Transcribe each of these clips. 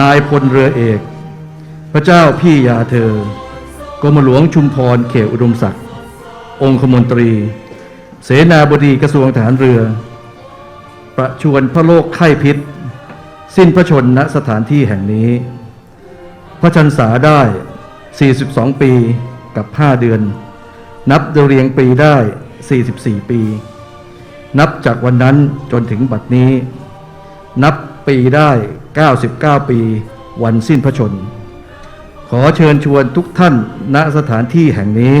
นายพลเรือเอก พระเจ้าพี่ยาเธอกรมหลวงชุมพรเขตอุดมศักดิ์องคมนตรี เสนาบดีกระทรวงทหารเรือ ประชวนพระโลกไข้พิษ สิ้นพระชนณสถานที่แห่งนี้ พระชันษาได้ 42 ปีกับ 5 เดือน นับโดเรียงปีได้ 44 ปี นับจากวันนั้นจนถึงบัดนี้ นับปีได้ 99 ปีวันสิ้นพระชน ขอเชิญชวนทุกท่านณสถานที่แห่งนี้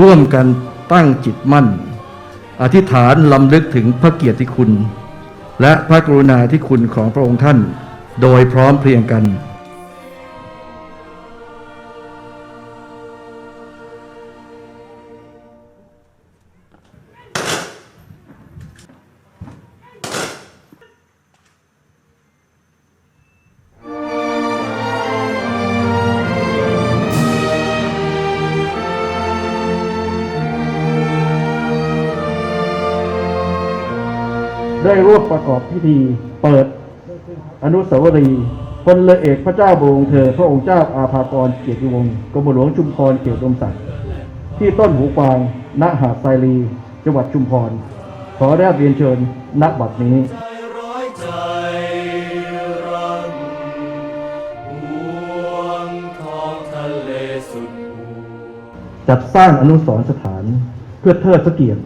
ร่วมกันตั้งจิตมั่น อธิษฐานลำลึกถึงพระเกียรติคุณ และพระกรุณาธิคุณของพระองค์ท่าน โดยพร้อมเพรียงกัน ได้ร่วมประกอบพิธีเปิดอนุสาวรีย์พลเรือเอกพระเจ้าบรมเธอ พระองค์เจ้าอาภากรเกียรติวงศ์กรมหลวงชุมพรเขตอุดมศักดิ์ที่ต้นหูกวางณหาดไซรีจังหวัดชุมพร ขอได้เรียนเชิญณบัดนี้ใจร้อยใจรันห่วงท้องทะเลสุดหูจัดสร้างอนุสรณ์สถานเพื่อเทิดพระเกียรติ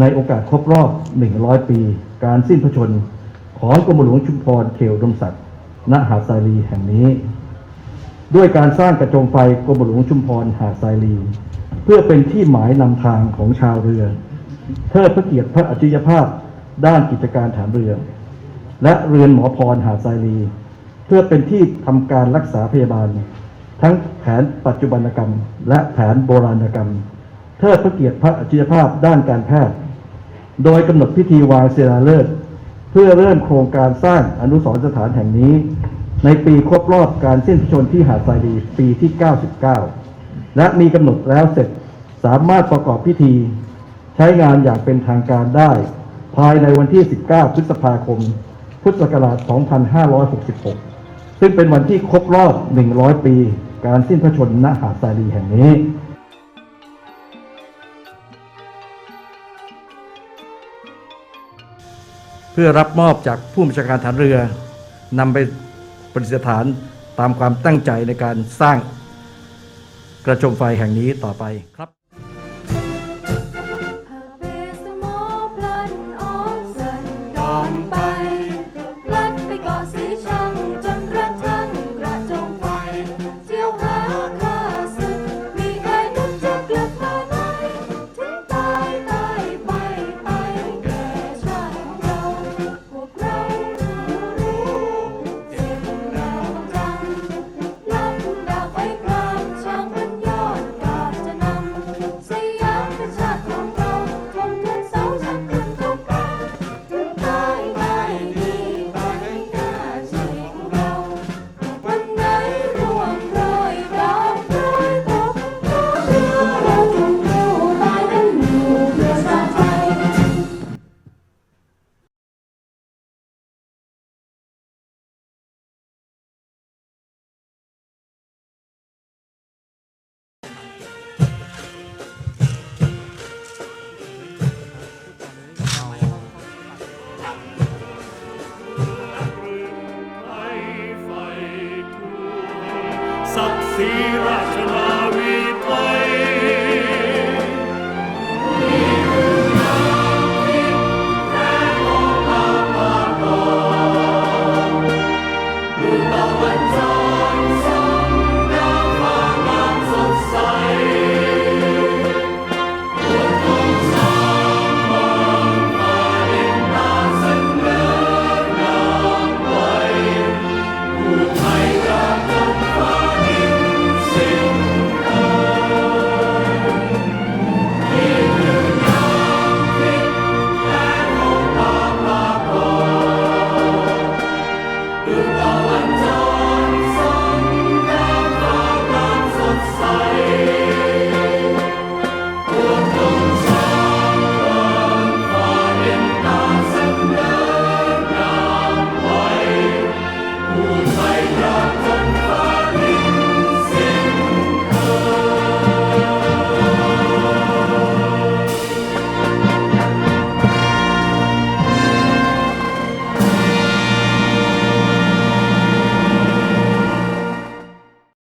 ในโอกาสครบรอบ 100 ปี การสิ้นพระชน ของกรมหลวงชุมพรเขตอุดมศักดิ์ณหาดไซรีแห่งนี้ ด้วยการสร้างกระจงไฟกรมหลวงชุมพรหาดไซรีเพื่อเป็นที่หมายนำทางของชาวเรือเทิดพระเกียรติพระอัจฉริยภาพด้านกิจการฐานเรือ และเรือนหมอพรหาดไซรีเพื่อเป็นที่ทำการรักษาพยาบาล ทั้งแผนปัจจุบันกรรม และแผนโบราณกรรม เทิดพระเกียรติพระอัจฉริยภาพด้านการแพทย์ โดยกำหนดพิธีวางศิลาฤกษ์เพื่อเริ่มโครงการสร้างอนุสรณ์สถานแห่งนี้ ในปีครบรอบการสิ้นพระชนที่หาดทรายดีปีที่ 99 และมีกำหนดแล้วเสร็จสามารถประกอบพิธี ใช้งานอย่างเป็นทางการได้ ภายในวันที่ 19 พฤษภาคม พุทธศักราช 2566 ซึ่งเป็นวันที่ครบรอบ 100 ปี การสิ้นพระชนณหาดทรายดีแห่งนี้ เพื่อรับมอบจากผู้บัญชาการฐานเรือนำไปปฏิสถานตามความตั้งใจในการสร้างกระจมไฟแห่งนี้ต่อไปครับ